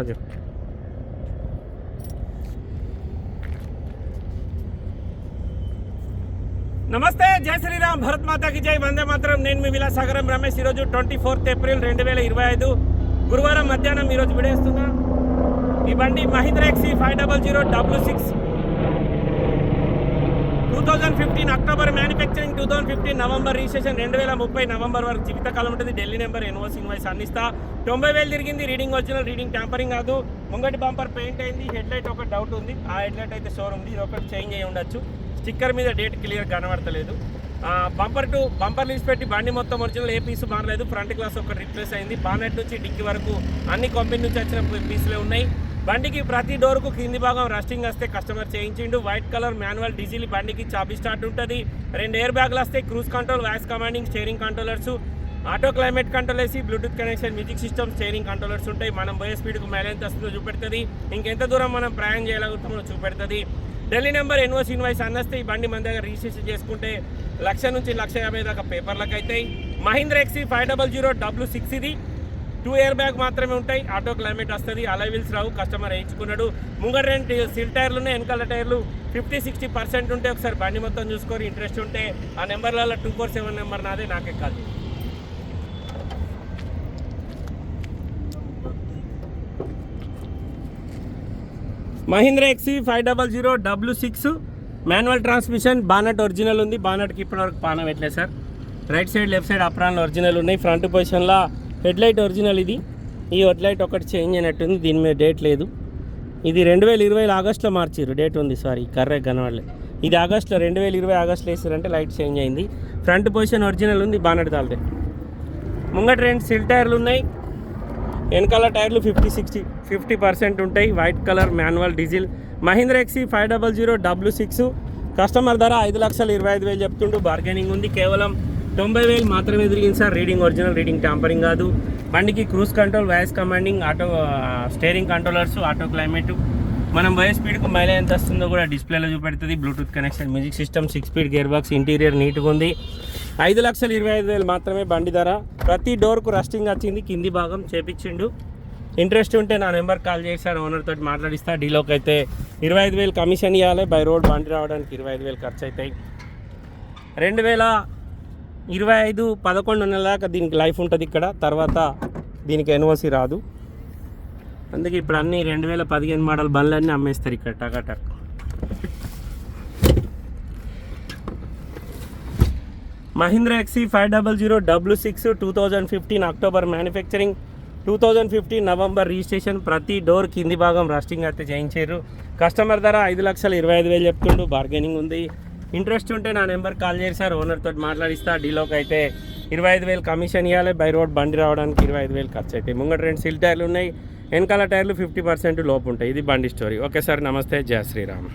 आज నమస్తే జై శ్రీరామ్ భరత్ మాతాకి జై వందే మాత్రం. నేను మీ విలాసాగరం రమేష్. ఈరోజు ట్వంటీ ఫోర్త్ ఏప్రిల్ రెండు వేల ఇరవై ఐదు గురువారం మధ్యాహ్నం ఈరోజు విడేస్తున్నా. ఈ బండి Mahindra XUV five double zero W six thousand fifteen October manufacturing two thousand fifteen November registration రెండు వేల ముప్పై నవంబర్ వరకు జీవితకాలం ఉంటుంది. ఢిల్లీ నెంబర్ ఎన్ఓస్ ఇన్వాయిస్ అందిస్తా తొంభై వేలు తిరిగింది. రీడింగ్ ఒరిజినల్ రీడింగ్ ట్యాంపరింగ్ కాదు. ముంగటి బంపర్ పెయింట్ అయింది. హెడ్ లైట్ ఒక డౌట్ ఉంది. ఆ హెడ్ లైట్ అయితే షోర్ ఉంది. ఇది ఒకటి చేంజ్ అయ్యి ఉండొచ్చు. స్టిక్కర్ మీద డేట్ క్లియర్ కనబడతలేదు. బంపర్ టు బంపర్ లీస్ పెట్టి బండి మొత్తం ఒరిజినల్ ఏ పీస్ బాగలేదు. ఫ్రంట్ గ్లాస్ ఒకటి రిప్లేస్ అయింది. బానెట్ నుంచి డిక్కి వరకు అన్ని కంపెనీ నుంచి వచ్చిన పీసులే ఉన్నాయి. బండికి ప్రతి డోర్కు కింది భాగం రస్టింగ్ వస్తే కస్టమర్ చేయించిండు. వైట్ కలర్ మాన్యువల్ డీజిల్ బండికి చాబీ స్టార్ట్ ఉంటుంది. రెండు ఎయిర్ బ్యాగ్లు వస్తే cruise control voice commanding steering controllers auto climate control వేసి Bluetooth connection music system steering controllers ఉంటాయి. మనం పోయే స్పీడ్కు మైలేజ్ వస్తుందో చూపెడుతుంది. ఇంకెంత దూరం మనం ప్రయాణం చేయగలుగుతామో చూపెడుతుంది. ఢిల్లీ నెంబర్ ఎన్వో ఇన్వాయిస్ అన్నస్తే ఈ బండి మన దగ్గర రిజిస్ట్రేషన్ చేసుకుంటే లక్ష నుంచి లక్ష యాభై దాకా పేపర్లకు అవుతాయి Mahindra XUV five double zero W six ఇది. టూ ఇయర్ బ్యాగ్ మాత్రమే ఉంటాయి. ఆటో క్లైమేట్ వస్తుంది. అలై వీల్స్ రావు. కస్టమర్ వేయించుకున్నాడు ముంగడు రెండు సిల్ టైర్లు ఉన్నాయి. వెనకాల టైర్లు ఫిఫ్టీ సిక్స్టీ పర్సెంట్ ఉంటే ఒకసారి బండి మొత్తం చూసుకొని ఇంట్రెస్ట్ ఉంటే ఆ నెంబర్లలో టూ ఫోర్ సెవెన్ నెంబర్ నాదే. నాకే కాదు. Mahindra XUV five double zero W six manual transmission. Bonnet original ఉంది. బానట్కి ఇప్పటివరకు పాన పెట్టలేదు sir. Right side left side apron original ఉన్నాయి. ఫ్రంట్ పొజిషన్లో హెడ్ లైట్ ఒరిజినల్ ఇది. ఈ హెడ్ లైట్ ఒకటి చేంజ్ అయినట్టుంది దీని మీద డేట్ లేదు. ఇది రెండు వేల ఇరవై ఆగస్ట్లో మార్చిర్రు డేట్ ఉంది సారీ కర్రెక్ట్ కనవాళ్ళే ఇది ఆగస్ట్లో రెండు వేల ఇరవై ఆగస్ట్లో వేసారంటే లైట్ చేంజ్ అయింది. ఫ్రంట్ పొజిషన్ ఒరిజినల్ ఉంది బానట్ తాల్దే. ముంగట రెండు సిల్ టైర్లు ఉన్నాయి. వెనకాల టైర్లు ఫిఫ్టీ సిక్స్టీ ఫిఫ్టీ పర్సెంట్ ఉంటాయి. White colour manual diesel. Mahindra XUV five double zero W six. Customer ధర ఐదు లక్షల ఇరవై ఐదు వేలు చెప్తుంటూ బార్గెనింగ్ ఉంది. కేవలం తొంభై వేలు మాత్రమే తిరిగింది sir. Reading original reading tampering కాదు. బండికి cruise control voice commanding auto steering controllers auto climate మనం పోయే స్పీడ్కు మైలేజ్ ఎంత వస్తుందో కూడా డిస్ప్లేలో చూపెడుతుంది. Bluetooth connection music system six speed gear box interior నీట్గా ఉంది. ఐదు లక్షల ఇరవై ఐదు వేలు మాత్రమే బండి ధర. ప్రతి డోర్కు రస్టింగ్ వచ్చింది. కింది భాగం చేపించిండు. ఇంట్రెస్ట్ ఉంటే నా నెంబర్ కాల్ చేశాను ఓనర్ తోటి మాట్లాడిస్తా. డీలోకి అయితే ఇరవై ఐదు వేలు కమిషన్ ఇవ్వాలి బై రోడ్ బండి రావడానికి ఇరవై ఐదు వేలు ఖర్చు అవుతాయి రెండు వేల ఇరవై ఐదు పదకొండు నెలల దాకా దీనికి లైఫ్ ఉంటుంది ఇక్కడ. తర్వాత దీనికి ఎన్ఓసి రాదు. అందుకే ఇప్పుడు అన్ని రెండు వేల పదిహేను మోడల్ బండ్లన్నీ అమ్మేస్తారు ఇక్కడ టకాటక్ Mahindra XUV five double zero W six two thousand fifteen October manufacturing two thousand fifteen November registration ప్రతి డోర్ కింది భాగం రస్టింగ్ అయితే చేయించారు. కస్టమర్ ధర ఐదు లక్షల ఇరవై ఐదు వేలు చెప్తుండు బార్గెనింగ్ ఉంది. ఇంట్రెస్ట్ ఉంటే నా నెంబర్ కాల్ చేసి సార్ ఓనర్ తోటి మాట్లాడిస్తా డీలోకి అయితే ఇరవై ఐదు వేలు కమిషన్ ఇవ్వాలి బై రోడ్ బండి రావడానికి ఇరవై ఐదు వేలు ఖర్చు అవుతాయి ముంగట రెండు సిల్ టైర్లు ఉన్నాయి వెనకాల టైర్లు ఫిఫ్టీ పర్సెంట్ లోపు ఉంటాయి. ఇది బండి స్టోరీ. ఓకే సార్ నమస్తే జయ శ్రీరామ్.